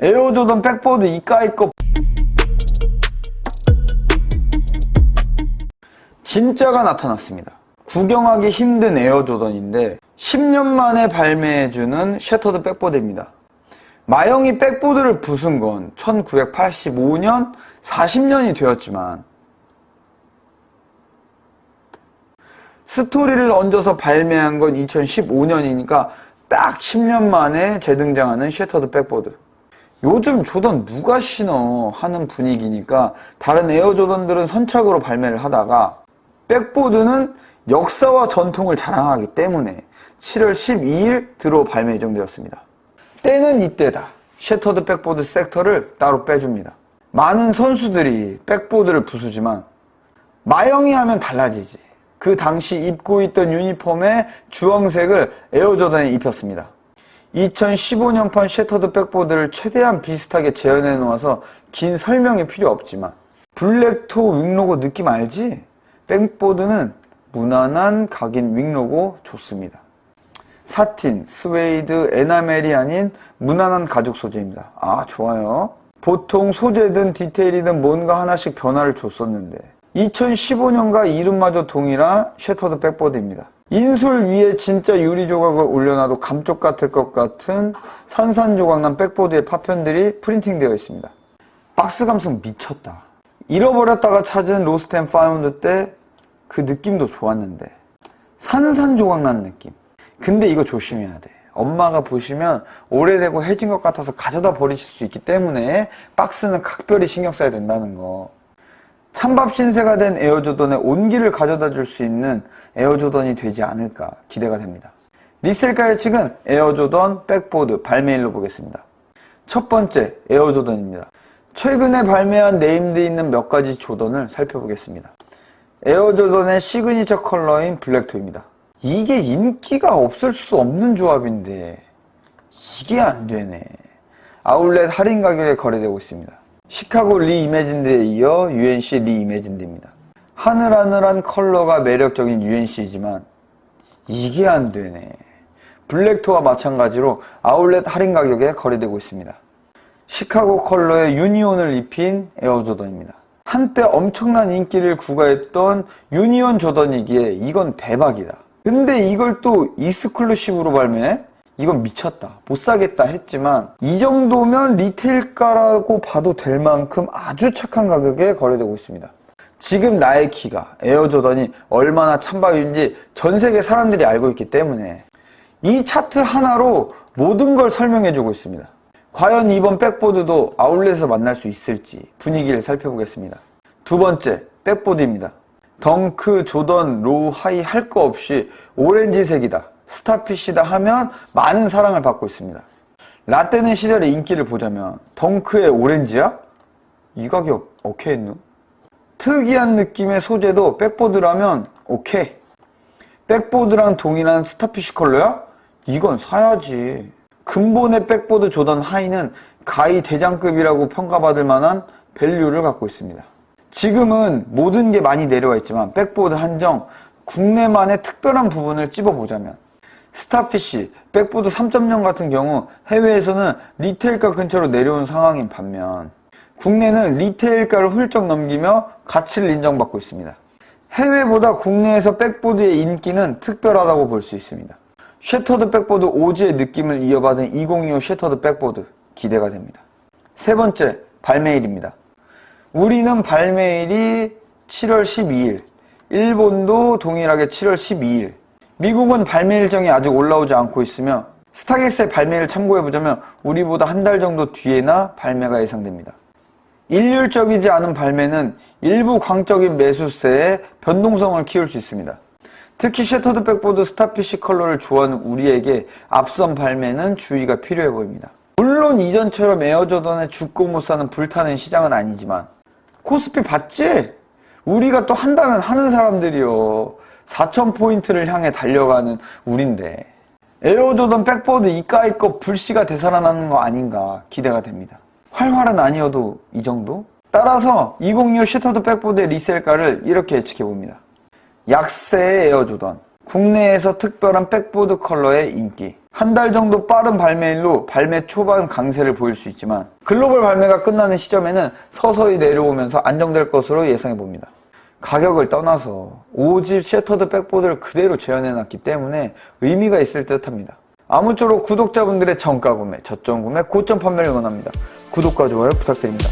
에어조던 백보드 이까이 거 진짜가 나타났습니다. 구경하기 힘든 에어조던인데 10년 만에 발매해주는 셔터드 백보드입니다. 마영이 백보드를 부순 건 1985년 40년이 되었지만 스토리를 얹어서 발매한 건 2015년이니까 딱 10년 만에 재등장하는 셔터드 백보드. 요즘 조던 누가 신어 하는 분위기니까 다른 에어 조던들은 선착으로 발매를 하다가 백보드는 역사와 전통을 자랑하기 때문에 7월 12일 들어 발매 예정되었습니다. 때는 이때다. 셔터드 백보드 섹터를 따로 빼줍니다. 많은 선수들이 백보드를 부수지만 마영이 하면 달라지지. 그 당시 입고 있던 유니폼의 주황색을 에어조던에 입혔습니다. 2015년판 셔터드 백보드를 최대한 비슷하게 재현해 놓아서 긴 설명이 필요 없지만 블랙토 윙로고 느낌 알지? 백보드는 무난한 각인 윙로고 좋습니다. 사틴, 스웨이드, 에나멜이 아닌 무난한 가죽 소재입니다. 아, 좋아요. 보통 소재든 디테일이든 뭔가 하나씩 변화를 줬었는데 2015년과 이름마저 동일한 셔터드 백보드입니다. 인솔 위에 진짜 유리 조각을 올려놔도 감쪽 같을 것 같은 산산조각난 백보드의 파편들이 프린팅되어 있습니다. 박스 감성 미쳤다. 잃어버렸다가 찾은 로스트 앤 파운드 때 그 느낌도 좋았는데 산산조각난 느낌. 근데 이거 조심해야 돼. 엄마가 보시면 오래되고 해진 것 같아서 가져다 버리실 수 있기 때문에 박스는 각별히 신경 써야 된다는 거. 찬밥 신세가 된 에어조던의 온기를 가져다 줄 수 있는 에어조던이 되지 않을까 기대가 됩니다. 리셀가 예측은 에어조던 백보드 발매일로 보겠습니다. 첫 번째 에어조던입니다. 최근에 발매한 네임드 있는 몇 가지 조던을 살펴보겠습니다. 에어조던의 시그니처 컬러인 블랙토입니다. 이게 인기가 없을 수 없는 조합인데 이게 안 되네. 아울렛 할인 가격에 거래되고 있습니다. 시카고 리 이매진드에 이어 UNC 리 이매진드입니다. 하늘하늘한 컬러가 매력적인 UNC지만 이게 안 되네. 블랙토와 마찬가지로 아울렛 할인 가격에 거래되고 있습니다. 시카고 컬러의 유니온을 입힌 에어조던입니다. 한때 엄청난 인기를 구가했던 유니온 조던이기에 이건 대박이다. 근데 이걸 또 이스클루시브로 발매해? 이건 미쳤다. 못 사겠다 했지만 이 정도면 리테일가라고 봐도 될 만큼 아주 착한 가격에 거래되고 있습니다. 지금 나의 키가 에어조던이 얼마나 찬밥인지 전 세계 사람들이 알고 있기 때문에 이 차트 하나로 모든 걸 설명해주고 있습니다. 과연 이번 백보드도 아울렛에서 만날 수 있을지 분위기를 살펴보겠습니다. 두 번째, 백보드입니다. 덩크, 조던, 로우, 하이 할 거 없이 오렌지색이다. 스타핏이다 하면 많은 사랑을 받고 있습니다. 라떼는 시절의 인기를 보자면 덩크의 오렌지야? 이 가격 오케이 했누? 특이한 느낌의 소재도 백보드라면 오케이. 백보드랑 동일한 스타피쉬 컬러야? 이건 사야지. 근본의 백보드 조던 하이는 가히 대장급이라고 평가받을 만한 밸류를 갖고 있습니다. 지금은 모든 게 많이 내려와 있지만 백보드 한정 국내만의 특별한 부분을 찝어보자면 스타피쉬, 백보드 3.0 같은 경우 해외에서는 리테일가 근처로 내려온 상황인 반면 국내는 리테일가를 훌쩍 넘기며 가치를 인정받고 있습니다. 해외보다 국내에서 백보드의 인기는 특별하다고 볼 수 있습니다. 셔터드 백보드 오지의 느낌을 이어받은 2025 셔터드 백보드 기대가 됩니다. 세 번째, 발매일입니다. 우리는 발매일이 7월 12일, 일본도 동일하게 7월 12일, 미국은 발매 일정이 아직 올라오지 않고 있으며 스타렉스의 발매를 참고해보자면 우리보다 한 달 정도 뒤에나 발매가 예상됩니다. 일률적이지 않은 발매는 일부 광적인 매수세의 변동성을 키울 수 있습니다. 특히 셔터드 백보드 스타피쉬 컬러를 좋아하는 우리에게 앞선 발매는 주의가 필요해 보입니다. 물론 이전처럼 에어조던에 죽고 못 사는 불타는 시장은 아니지만 코스피 봤지? 우리가 또 한다면 하는 사람들이요. 4,000포인트를 향해 달려가는 우린데. 에어조던 백보드 이까이 거 불씨가 되살아나는 거 아닌가 기대가 됩니다. 활활은 아니어도 이 정도? 따라서 2025 셔터드 백보드의 리셀가를 이렇게 예측해 봅니다. 약세의 에어조던. 국내에서 특별한 백보드 컬러의 인기. 한 달 정도 빠른 발매일로 발매 초반 강세를 보일 수 있지만 글로벌 발매가 끝나는 시점에는 서서히 내려오면서 안정될 것으로 예상해 봅니다. 가격을 떠나서 5집 셔터드 백보드를 그대로 재현해놨기 때문에 의미가 있을 듯 합니다. 아무쪼록 구독자분들의 정가 구매, 저점 구매, 고점 판매를 원합니다. 구독과 좋아요 부탁드립니다.